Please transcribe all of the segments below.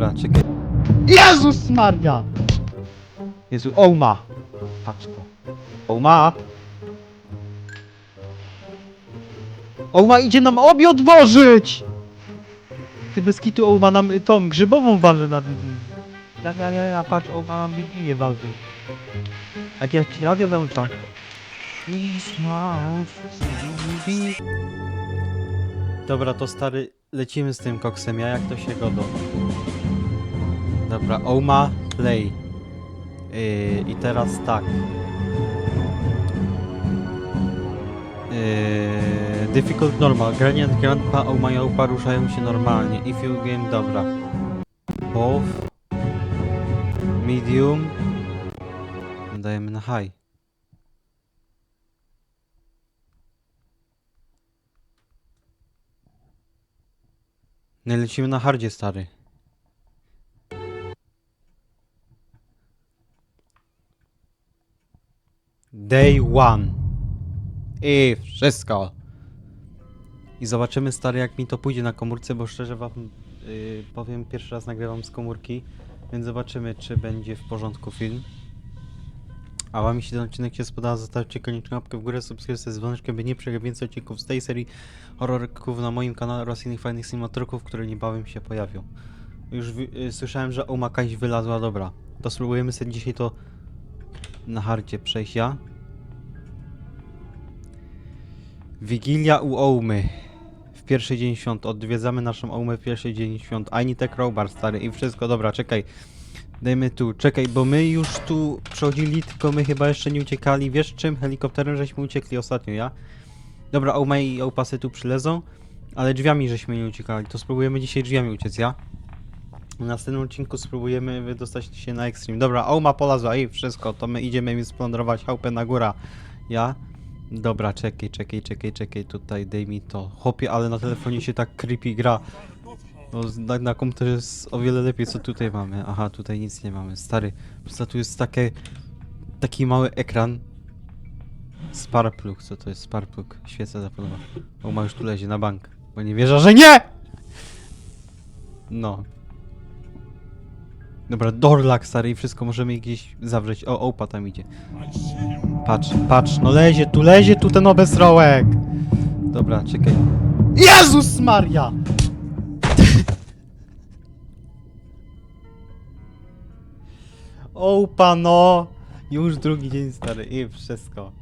Dobra, czekaj. Jezus Maria! Jezu, Ouma! Patrz to. Ouma! Ouma idzie nam obie odwożyć! Ty bez kitu Ouma nam y, tą grzybową waży na... Ja, ja, ja, ja, patrz, Ouma nam bikinię waży. Jak ja ci radio włączam. Dobra, to stary, lecimy z tym koksem, ja jak to się godo. Dobra, Oma, play. Yy, I teraz tak. Yy, difficult normal. Gradient Grandpa, Oma i Opa ruszają się normalnie. If you game, dobra. Both. Medium. Dajemy na high. I lecimy na hardzie, stary. Day one. I wszystko. I zobaczymy stary jak mi to pójdzie na komórce, bo szczerze wam yy, powiem, pierwszy raz nagrywam z komórki, więc zobaczymy czy będzie w porządku film. A wam jeśli ten odcinek się spodobał, zostawcie koniecznie łapkę w górę, subskrypcję z dzwoneczkiem, by nie przegapić więcej odcinków z tej serii horrorków na moim kanale oraz innych fajnych cinematroków, które niebawem się pojawią. Już yy, słyszałem, że Oma jakaś wylazła, dobra. To spróbujemy sobie dzisiaj to na hardzie przejść ja. Wigilia u Ołmy. W pierwszy dzień świąt. Odwiedzamy naszą Ołmę w pierwszy dzień świąt. Ani te crowbar stary i wszystko. Dobra, czekaj. Dajmy tu. Czekaj, bo my już tu przechodzili, tylko my chyba jeszcze nie uciekali. Wiesz czym? Helikopterem żeśmy uciekli ostatnio, ja? Dobra, Ołma i Ołpasy tu przylezą, ale drzwiami żeśmy nie uciekali. To spróbujemy dzisiaj drzwiami uciec, ja? W następnym odcinku spróbujemy wydostać się na Extreme. Dobra, Ołma polazła i wszystko. To my idziemy im splądrować chałupę na góra. Ja? Dobra, czekaj, czekaj, czekaj, czekaj, tutaj daj mi to. Chłopie, ale na telefonie się tak creepy gra. No, na, na komputerze jest o wiele lepiej, co tutaj mamy. Aha, tutaj nic nie mamy. Stary, po tu jest takie, taki mały ekran. Sparplug, co to jest Sparplug? Świecę zapalowa. O, ma już tu lezie na bank, bo nie wierzę, że nie! No. Dobra, Dorlak stary i wszystko możemy gdzieś zawrzeć. O, Opa tam idzie. Patrz, patrz, no lezie tu, lezie tu ten obesrołek! Dobra, czekaj. Jezus Maria! Opa no! Już drugi dzień stary i wszystko.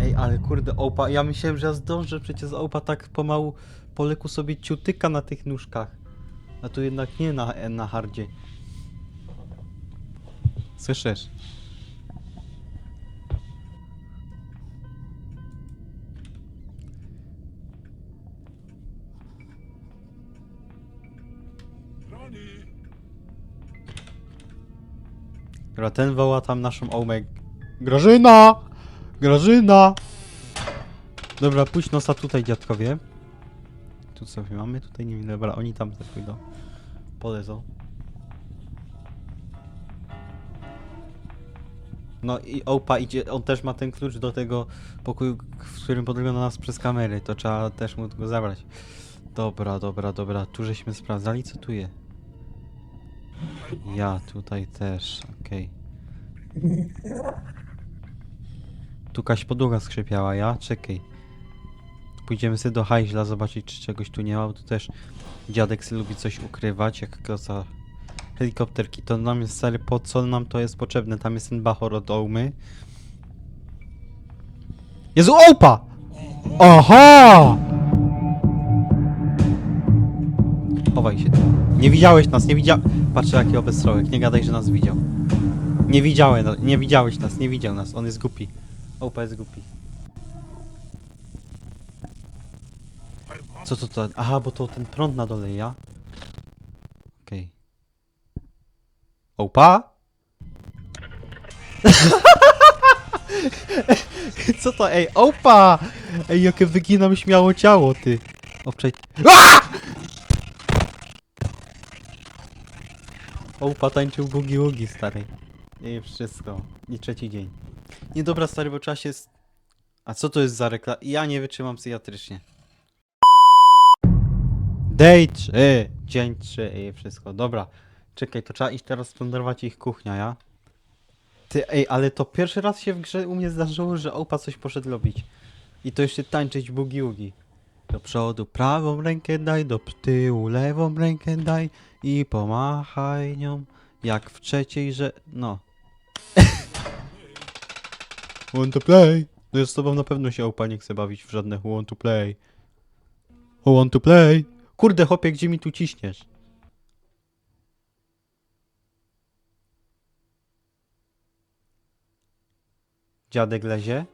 Ej, ale kurde, Opa, ja myślałem, że ja zdążę, przecież Opa tak pomału po leku sobie ciutyka na tych nóżkach. A tu jednak nie na, na hardzie. Słyszysz? Dobra, ten woła tam naszą Ołmę. Grażyna! Grażyna! Dobra, pójdź nosa tutaj, dziadkowie. Tu sobie mamy, tutaj nie wiem, dobra, oni tam też pójdą. Polezą. No i Opa idzie, on też ma ten klucz do tego pokoju, w którym podgląda nas przez kamery, to trzeba też mu go zabrać. Dobra, dobra, dobra, tu żeśmy sprawdzali, co tu jest. Ja tutaj też, okej. Tu jakaś podłoga skrzypiała, ja? Czekaj. Pójdziemy sobie do hajźla zobaczyć, czy czegoś tu nie ma, bo tu też dziadek sobie lubi coś ukrywać, jak kloca helikopterki. To nam jest stary, po co nam to jest potrzebne? Tam jest ten bachor od. Jezu, Ołpa! Aha! Chowaj się. Nie widziałeś nas, nie widział... Patrzę jaki obesrołek, nie gadaj, że nas widział. Nie widziałem, nie widziałeś nas, nie widział nas, on jest głupi. Opa jest głupi. Co to to? Aha, bo to ten prąd na dole, ja? Okej. Opa? Co to, ej, opa! Ej, jakie wyginam śmiało ciało, ty. Obczaj... Opa tańczył bugi ługi, stary. I wszystko. I trzeci dzień. Nie dobra, stary, bo trzeba się... s- A co to jest za reklam? Ja nie wytrzymam psychiatrycznie. Day 3, dzień 3 i wszystko. Dobra, czekaj, to trzeba iść teraz splądrować ich kuchnia, ja? Ty, ej, ale to pierwszy raz się w grze u mnie zdarzyło, że opa coś poszedł robić. I to jeszcze tańczyć bugi-ugi. Do przodu prawą rękę daj, do tyłu lewą rękę daj i pomachaj nią, jak w trzeciej, że... no. Want to play? No ja z tobą na pewno się opa nie chce bawić w żadne want to play. Want to play? Kurde chłopie, gdzie mi tu ciśniesz? Dziadek lezie?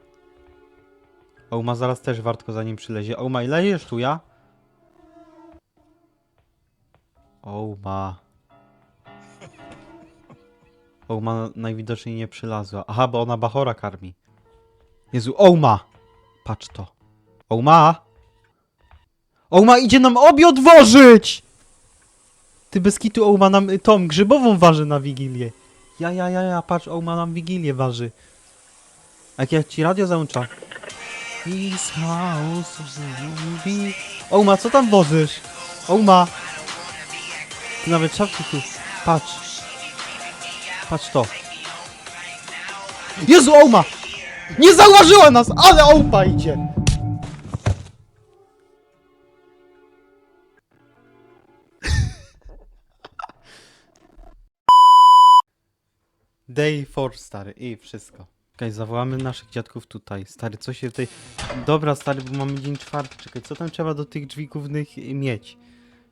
Ouma zaraz też wartko zanim przylezie. Ouma, i leziesz tu ja? Ouma. Ouma najwidoczniej nie przylazła. Aha, bo ona Bachora karmi. Jezu, Ouma! Patrz to. Ouma! Ouma idzie nam obie odwożyć! Ty bez kitu Ouma nam y, tą grzybową waży na Wigilię. Ja, ja, ja, ja, patrz, Ouma nam Wigilię waży. A jak ja ci radio załącza? His. Ouma, co tam wozysz? Ouma! Ty nawet szafki tu. Patrz. Patrz to. Jezu, Ouma! Nie zauważyła nas, ale Ouma idzie! Day 4, stary, i wszystko. Czekaj, zawołamy naszych dziadków tutaj. Stary, co się tutaj... Dobra, stary, bo mamy dzień czwarty. Czekaj, co tam trzeba do tych drzwi głównych mieć?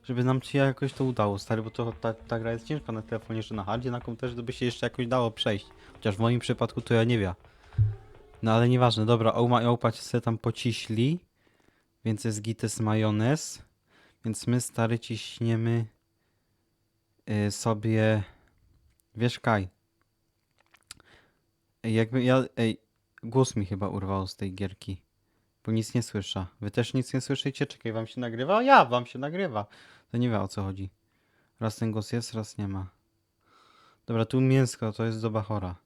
Żeby nam się jakoś to udało, stary, bo to ta, ta gra jest ciężka na telefonie, że na hardzie, na komputerze, to by się jeszcze jakoś dało przejść. Chociaż w moim przypadku to ja nie wiem. No ale nieważne, dobra, Ouma i Opa się tam pociśli. Więc jest gites majonez. Więc my, stary, ciśniemy y, sobie... Wiesz, Kaj. Ej, jakby ja... Ej, głos mi chyba urwał z tej gierki. Bo nic nie słyszę. Wy też nic nie słyszycie? Czekaj, wam się nagrywa? Ja, wam się nagrywa. To nie wie o co chodzi. Raz ten głos jest, raz nie ma. Dobra, tu mięsko, to jest do Bachora.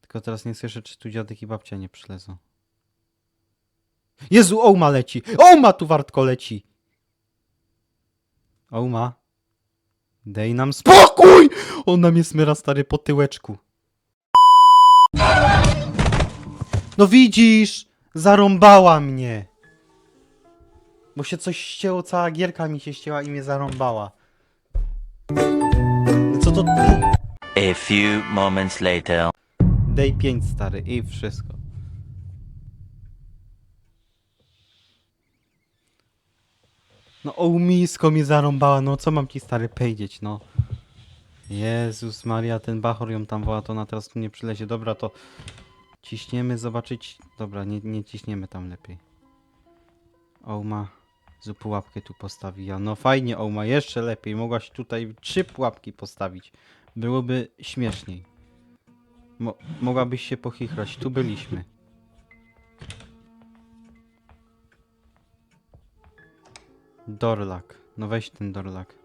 Tylko teraz nie słyszę, czy tu dziadek i babcia nie przylezą. Jezu, Ouma leci! Ouma tu wartko leci! Ouma. Dej nam spokój! On nam jest myra stary po tyłeczku. No widzisz! Zarąbała mnie! Bo się coś ścięło, cała gierka mi się ścięła i mnie zarąbała. Co to... A few moments later. Day 5 stary i wszystko. No ołmisko mi zarąbała, no co mam ci stary powiedzieć, no. Jezus Maria, ten Bachor ją tam woła, to ona teraz tu nie przylezie. Dobra, to ciśniemy, zobaczyć. Dobra, nie, nie ciśniemy tam lepiej. Ołma, z pułapkę tu postawiła. No fajnie, Ołma, jeszcze lepiej. Mogłaś tutaj trzy pułapki postawić. Byłoby śmieszniej. Mo mogłabyś się pochichrać, tu byliśmy. Dorlak. No weź ten dorlak.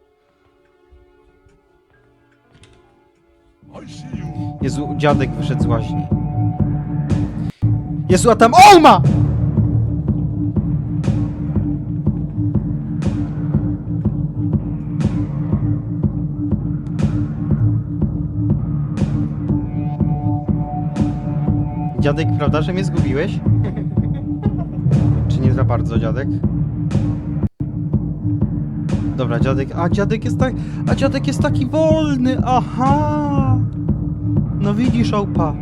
Jezu, dziadek wyszedł z łaźni. Jezu, a tam OMA! Dziadek, prawda, że mnie zgubiłeś? Czy nie za bardzo, dziadek? Dobra, dziadek, a dziadek jest tak, a dziadek jest taki wolny, aha! No widzisz, opa.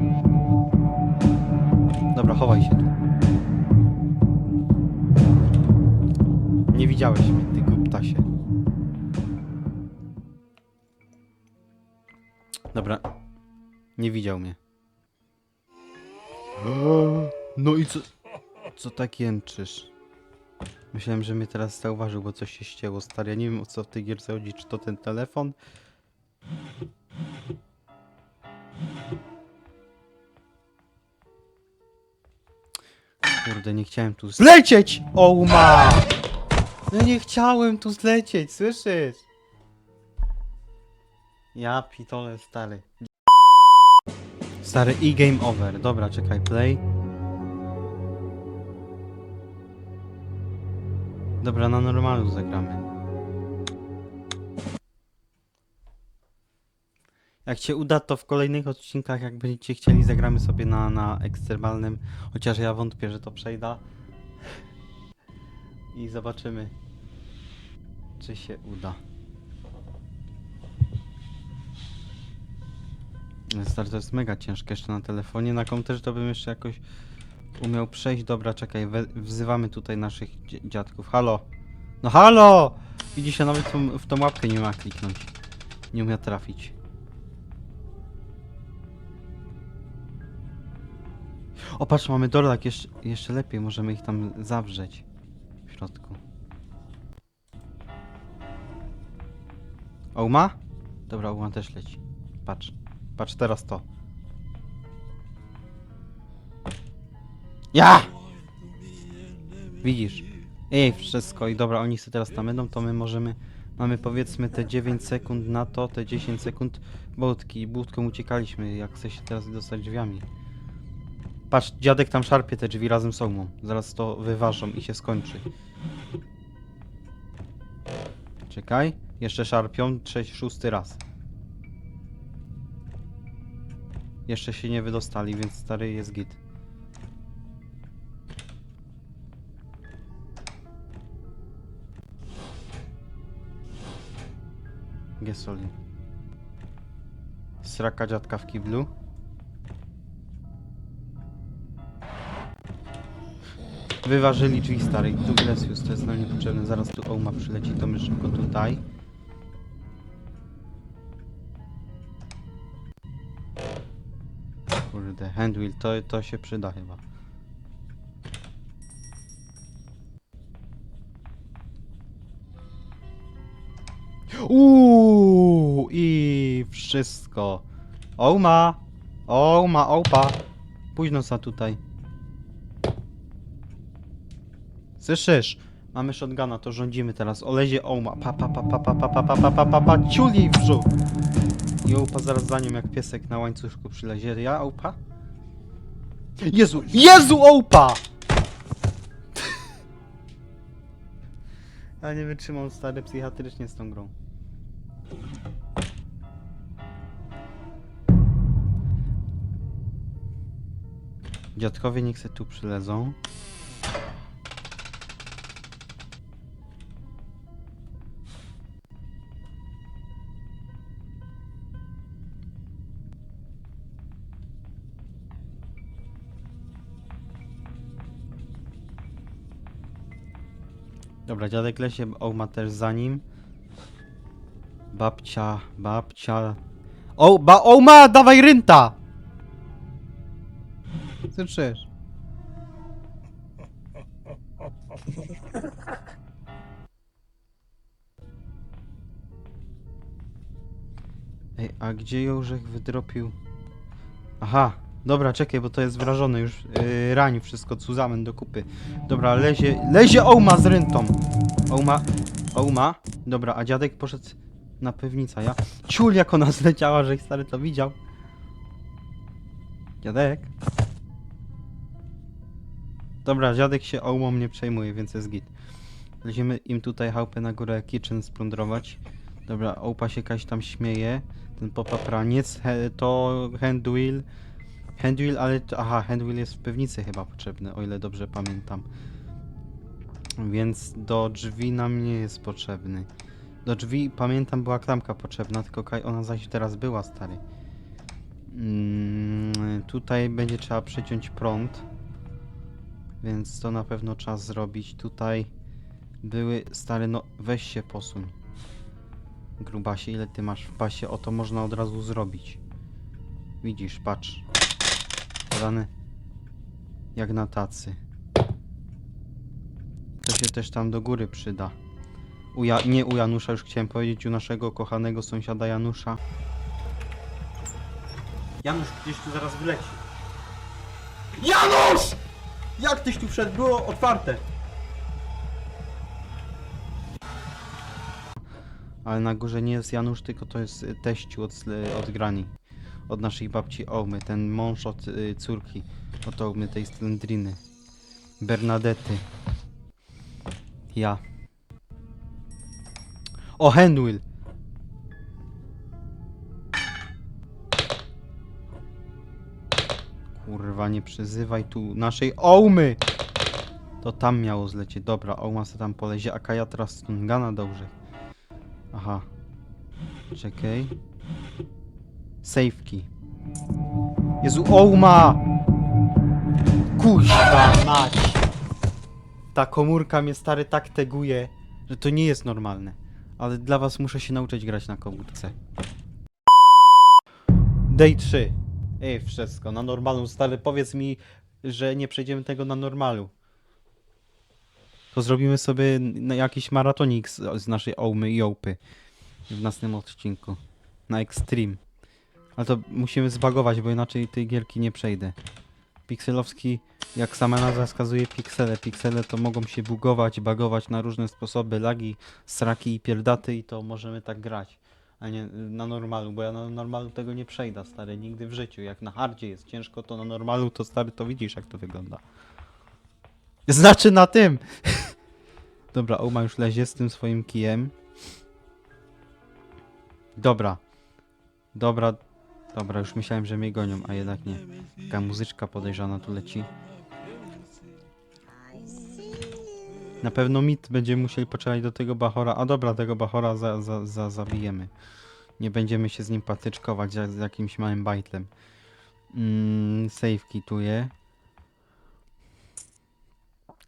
Dobra, chowaj się tu. Nie widziałeś mnie, ty głuptasie. Dobra. Nie widział mnie. No i co... Co tak jęczysz? Myślałem, że mnie teraz zauważył, bo coś się ścięło, stary. Ja nie wiem o co w tej gierce chodzi, czy to ten telefon? Kurde, nie chciałem tu zlecieć! Ouma! No nie chciałem tu zlecieć, słyszysz? Ja pitole, stary. Stary, i game over. Dobra, czekaj, play. Dobra, na normalu zagramy. Jak się uda, to w kolejnych odcinkach, jak będziecie chcieli, zagramy sobie na, na ekstremalnym. Chociaż ja wątpię, że to przejda. I zobaczymy, czy się uda. Star to jest mega ciężkie jeszcze na telefonie. Na komputerze to bym jeszcze jakoś umiał przejść. Dobra, czekaj, we, wzywamy tutaj naszych dzi- dziadków. Halo! No halo! Widzisz, ja nawet w tą, łapkę nie umiem kliknąć. Nie umiem trafić. O, patrz, mamy dorlak, jeszcze, jeszcze lepiej, możemy ich tam zawrzeć w środku. Ouma? Dobra, Ouma też leci. Patrz, patrz teraz to. Ja! Widzisz? Ej, wszystko i dobra, oni sobie teraz tam będą, to my możemy... Mamy powiedzmy te 9 sekund na to, te 10 sekund budki. Budką uciekaliśmy, jak chce się teraz dostać drzwiami. Patrz, dziadek tam szarpie te drzwi razem z Oumą. Zaraz to wyważą i się skończy. Czekaj, jeszcze szarpią, trzeci, szósty raz. Jeszcze się nie wydostali, więc stary jest git. Gesoli. Sraka dziadka w kiblu. Wyważyli drzwi stary. Tu Glesius, to jest nam niepotrzebne. Zaraz tu Ouma przyleci, to my szybko tutaj. Kurde, handwheel, to, to się przyda chyba. Uuu, i wszystko. Ouma! Ouma, opa! Późno za tutaj. Słyszysz? Mamy shotguna, to rządzimy teraz. Olezie Ouma. Pa, pa, pa, pa, pa, pa, pa, pa, pa, pa, pa, pa, ciuli w brzuch. I Oupa zaraz za nią jak piesek na łańcuszku przylezie. Ja, Oupa? Jezu! Jezu, Oupa! Ja nie wytrzymam stary psychiatrycznie z tą grą. Dziadkowie niech se tu przylezą. Dobra, dziadek lesie, Ouma też za nim. Babcia, babcia. O, ba, Ouma, dawaj rynta! Słyszysz? Ej, a gdzie Jożek wydropił? Aha, dobra, czekaj, bo to jest wrażone już. Yy, wszystko, cuzamen do kupy. Dobra, lezie, lezie Ouma z ryntą. Ouma, Ouma. Dobra, a dziadek poszedł na pewnica, ja. Ciul, jak ona zleciała, że stary to widział. Dziadek. Dobra, dziadek się Oumą nie przejmuje, więc jest git. Leziemy im tutaj chałupę na górę kitchen splądrować. Dobra, Oupa się jakaś tam śmieje. Ten popapraniec, he, to handwheel. Handwheel, ale... Aha, handwheel jest w pewnicy chyba potrzebny, o ile dobrze pamiętam. Więc do drzwi nam nie jest potrzebny. Do drzwi, pamiętam, była klamka potrzebna, tylko ona zaś teraz była, stary. Mm, tutaj będzie trzeba przeciąć prąd. Więc to na pewno czas zrobić. Tutaj były, stary, no weź się posuń. Grubasie, ile ty masz w pasie? O to można od razu zrobić. Widzisz, patrz. Jak na tacy. To się też tam do góry przyda. U ja, nie u Janusza, już chciałem powiedzieć, u naszego kochanego sąsiada Janusza. Janusz gdzieś tu zaraz wyleci. Janusz! Jak tyś tu wszedł? Było otwarte. Ale na górze nie jest Janusz, tylko to jest teściu od, od Grani od naszej babci Omy, ten mąż od y, córki, od Omy, tej Slendriny. Bernadety. Ja. O, Henwill! Kurwa, nie przyzywaj tu naszej Omy! To tam miało zlecieć. Dobra, Oma se tam polezie, a Kaja teraz Stungana dobrze. Aha. Czekaj. Safety. Jezu, ołma! Kuźwa mać! Ta komórka mnie stary tak teguje, że to nie jest normalne. Ale dla was muszę się nauczyć grać na komórce. Day 3. Ej, wszystko, na normalu. Stary, powiedz mi, że nie przejdziemy tego na normalu. To zrobimy sobie jakiś maratonik z, z naszej ołmy i ołpy. W następnym odcinku. Na Extreme. Ale to musimy zbagować, bo inaczej tej gierki nie przejdę. Pikselowski, jak sama nazwa wskazuje, piksele. Piksele to mogą się bugować, bagować na różne sposoby, lagi, sraki i pierdaty i to możemy tak grać. A nie na normalu, bo ja na normalu tego nie przejdę, stary, nigdy w życiu. Jak na hardzie jest ciężko, to na normalu to stary, to widzisz jak to wygląda. Znaczy na tym! Dobra, Oma już lezie z tym swoim kijem. Dobra. Dobra. Dobra, już myślałem, że mnie gonią, a jednak nie. Taka muzyczka podejrzana tu leci. Na pewno mit będziemy musieli poczekać do tego Bachora. A dobra, tego Bachora za, za, za, zabijemy. Nie będziemy się z nim patyczkować z jakimś małym bajtlem. Mm, save kituje.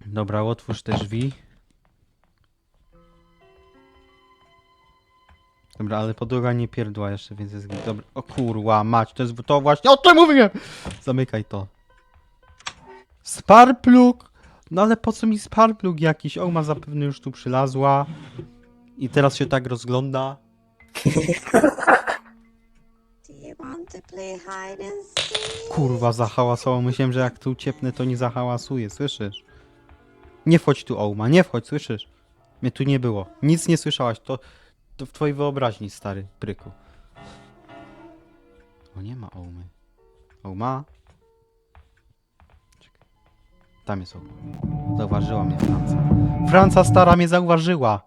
Dobra, otwórz te drzwi. Dobra, ale podłoga nie pierdła jeszcze, więc jest git. Dobra, o kurwa, mać, to jest to właśnie, o tym mówiłem! Zamykaj to. Sparplug! No ale po co mi sparplug jakiś? Oma zapewne już tu przylazła. I teraz się tak rozgląda. Kurwa, zahałasował. Myślałem, że jak tu ciepnę, to nie zahałasuje, słyszysz? Nie wchodź tu, Ouma, nie wchodź, słyszysz? Mnie tu nie było. Nic nie słyszałaś, to w twojej wyobraźni, stary pryku. O, nie ma Oumy. Ouma? Czekaj. Tam jest Ouma. Zauważyła mnie Franca. Franca stara mnie zauważyła!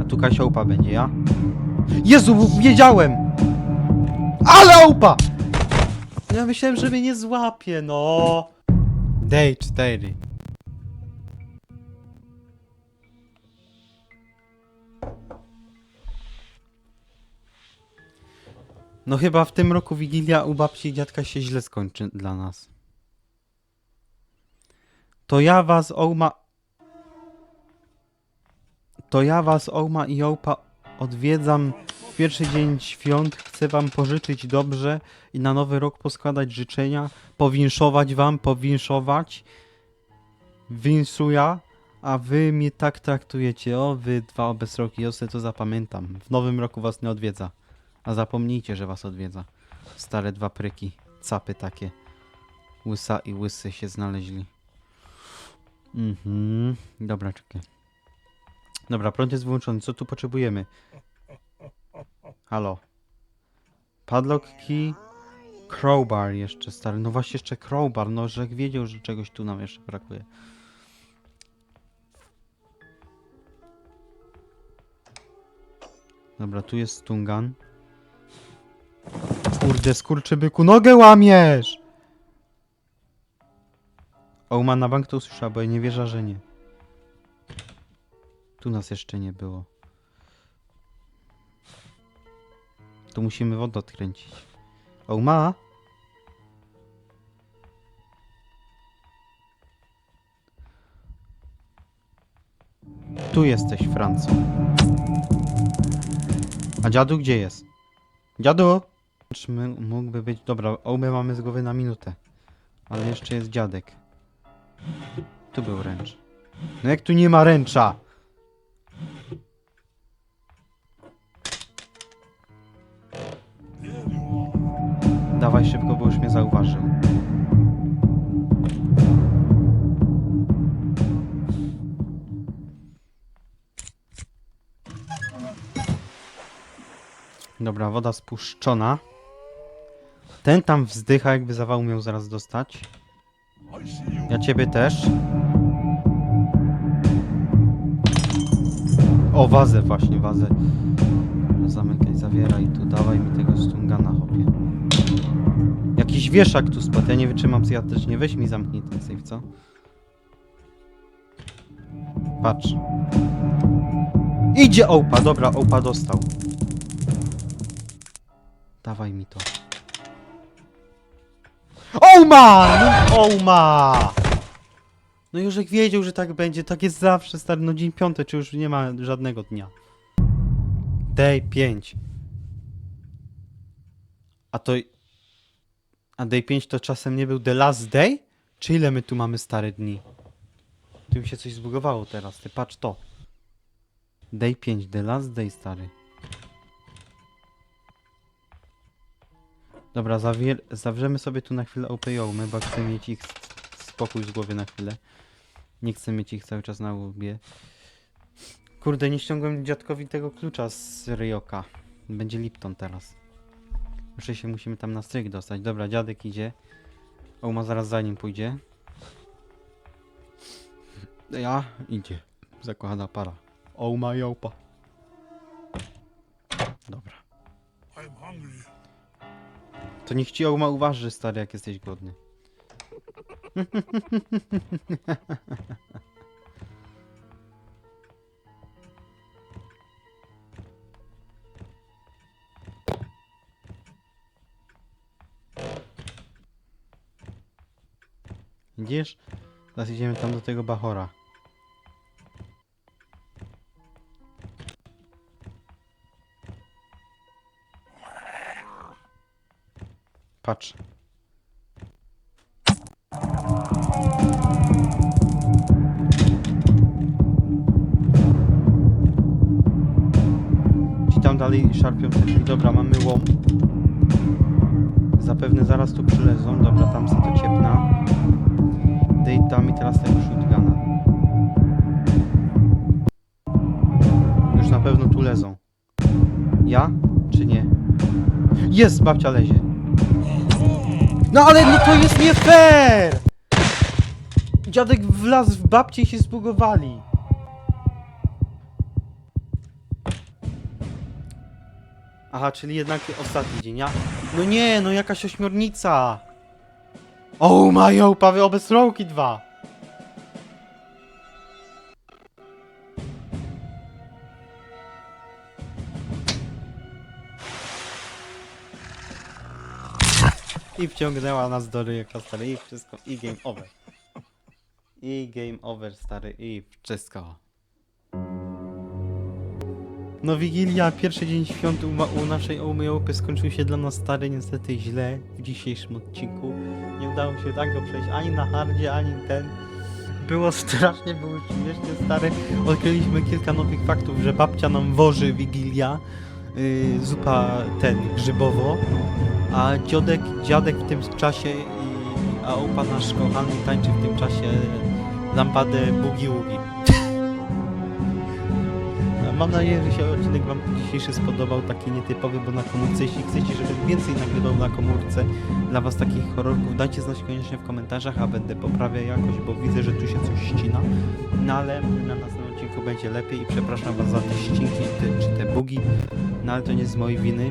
A tu Kasia będzie, ja? Jezu, wiedziałem! Ale Upa! Ja myślałem, że mnie nie złapie, no! Day 4. No chyba w tym roku Wigilia u babci i dziadka się źle skończy dla nas. To ja was, Ouma... To ja was, Ouma i Ołpa odwiedzam w pierwszy dzień świąt. Chcę wam pożyczyć dobrze i na nowy rok poskładać życzenia. Powinszować wam, powinszować. Winsuja, a wy mnie tak traktujecie. O, wy dwa obesroki, ja sobie to zapamiętam. W nowym roku was nie odwiedza. A zapomnijcie, że was odwiedza. Stare dwa pryki, capy takie. Łysa i łysy się znaleźli. Mhm. Dobra, czekaj. Dobra, prąd jest wyłączony. Co tu potrzebujemy? Halo. Padlock key. Crowbar jeszcze stary. No właśnie jeszcze crowbar. No, że wiedział, że czegoś tu nam jeszcze brakuje. Dobra, tu jest stungan. Kurde, skurczybyku, nogę łamiesz! Ouma na bank to usłyszała, bo nie wierzę, że nie. Tu nas jeszcze nie było. Tu musimy wodę odkręcić. Ouma? Tu jesteś, Franco. A dziadu gdzie jest? Dziadu! Czy mógłby być... Dobra, ołmę mamy z głowy na minutę. Ale jeszcze jest dziadek. Tu był ręcz. No jak tu nie ma ręcza? Dawaj szybko, bo już mnie zauważył. Dobra, woda spuszczona. Ten tam wzdycha, jakby zawał miał zaraz dostać. Ja ciebie też. O, wazę właśnie, wazę. Zamykaj, zawieraj tu, dawaj mi tego stungana, hopie. Jakiś wieszak tu spadł, ja nie wytrzymam psychiatrycznie, weź mi zamknij ten safe, co? Patrz. Idzie ołpa, dobra, ołpa dostał. Dawaj mi to. Ołma! No, ołma! No Józek wiedział, że tak będzie, tak jest zawsze, stary, no dzień piąty, czy już nie ma żadnego dnia. Day 5. A to... A day 5 to czasem nie był the last day? Czy ile my tu mamy stare dni? Tu mi się coś zbugowało teraz, ty patrz to. Day 5, the last day stary. Dobra, zawier- zawrzemy sobie tu na chwilę OPO-my, bo chcę mieć ich spokój z głowy na chwilę. Nie chcę mieć ich cały czas na łbie. Kurde, nie ściągłem dziadkowi tego klucza z Ryoka. Będzie Lipton teraz. Muszę się, musimy tam na stryk dostać. Dobra, dziadek idzie. Oma zaraz za nim pójdzie. Ja idzie. Zakochana para. Oma i opa. Dobra. To niech ci Oma uważy, stary, jak jesteś głodny. Widzisz? Teraz idziemy tam do tego Bachora. Patrz. Ci tam dalej szarpią drzwi. Dobra, mamy łom. Zapewne zaraz tu przylezą. Dobra, tam se to ciepna. Tam i teraz tego shotguna. Już na pewno tu lezą. Ja? Czy nie? Jest, babcia lezie. No ale no to jest nie fair! Dziadek wlazł w babcię i się zbugowali. Aha, czyli jednak ostatni dzień, ja? No nie, no jakaś ośmiornica! O, mają pawy obesrołki dwa! I wciągnęła nas do ryjka, stary, i wszystko, i game over. I game over, stary, i wszystko. No Wigilia, pierwszy dzień świąt u, u naszej Oumyopy skończył się dla nas stary niestety źle w dzisiejszym odcinku. Nie udało się tak go przejść ani na hardzie, ani ten. Było strasznie, było śmiesznie stary. Odkryliśmy kilka nowych faktów, że babcia nam woży Wigilia. Yy, zupa ten, grzybowo. A dziadek, dziadek w tym czasie i a opa nasz kochany tańczy w tym czasie lampadę bugi ługi. Mam nadzieję, że się odcinek Wam dzisiejszy spodobał, taki nietypowy, bo na komórce, jeśli chcecie, żebym więcej nagrywał na komórce dla Was takich horrorów, dajcie znać koniecznie w komentarzach, a będę poprawiał jakość, bo widzę, że tu się coś ścina. No ale na następnym odcinku będzie lepiej i przepraszam Was za te ścinki te, czy te bugi, no ale to nie z mojej winy.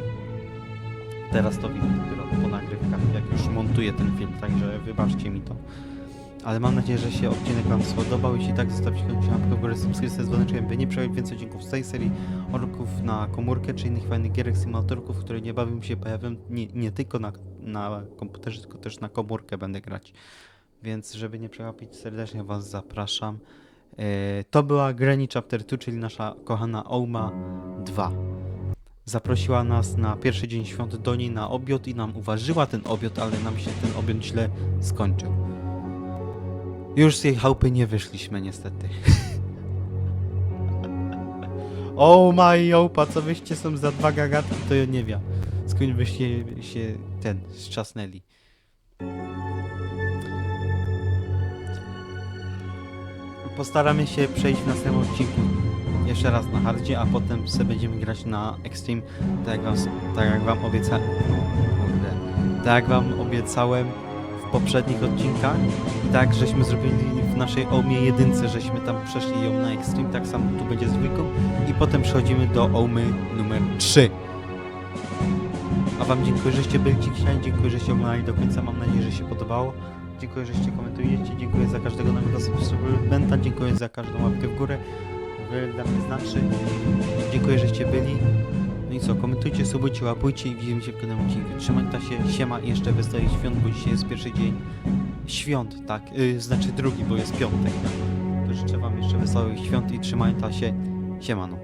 Teraz to widzę dopiero po nagrywkach, jak już montuję ten film, także wybaczcie mi to. Ale mam nadzieję, że się odcinek Wam spodobał. Jeśli tak, zostawcie koniecznie łapkę w górę, subskrypcję z dzwoneczkiem, by nie przegapić więcej odcinków z tej serii orków na komórkę, czy innych fajnych gierek, symulatorków, które niebawem się pojawią nie, nie tylko na, na komputerze, tylko też na komórkę będę grać. Więc żeby nie przegapić, serdecznie Was zapraszam. E, to była Granny Chapter 2, czyli nasza kochana Ouma 2 zaprosiła nas na pierwszy dzień świąt do niej na obiad i nam uważyła ten obiad, ale nam się ten obiad źle skończył. Już z jej chałupy nie wyszliśmy niestety. o my jopa, co wyście są za dwa gagatki, to ja nie wiem. Skąd byście się ten strzasnęli. Postaramy się przejść w następnym odcinku jeszcze raz na hardzie, a potem sobie będziemy grać na Extreme, tak jak wam, tak jak wam obiecałem. Tak jak wam obiecałem w poprzednich odcinkach i tak żeśmy zrobili w naszej Omie jedynce, żeśmy tam przeszli ją na Extreme, tak samo tu będzie z i potem przechodzimy do Omy numer 3. A wam dziękuję, żeście byli dzisiaj, dziękuję, żeście oglądali do końca, mam nadzieję, że się podobało. Dziękuję, żeście komentujecie, dziękuję za każdego nowego subskrybenta, dziękuję za każdą łapkę w górę. Dla mnie znaczy. Dziękuję, żeście byli. No i co, komentujcie, subujcie, łapujcie i widzimy się w kolejnym odcinku. Trzymajcie się, siema i jeszcze wesołych świąt, bo dzisiaj jest pierwszy dzień świąt, tak, yy, znaczy drugi, bo jest piątek. To życzę wam jeszcze wesołych świąt i trzymajcie się, siemano.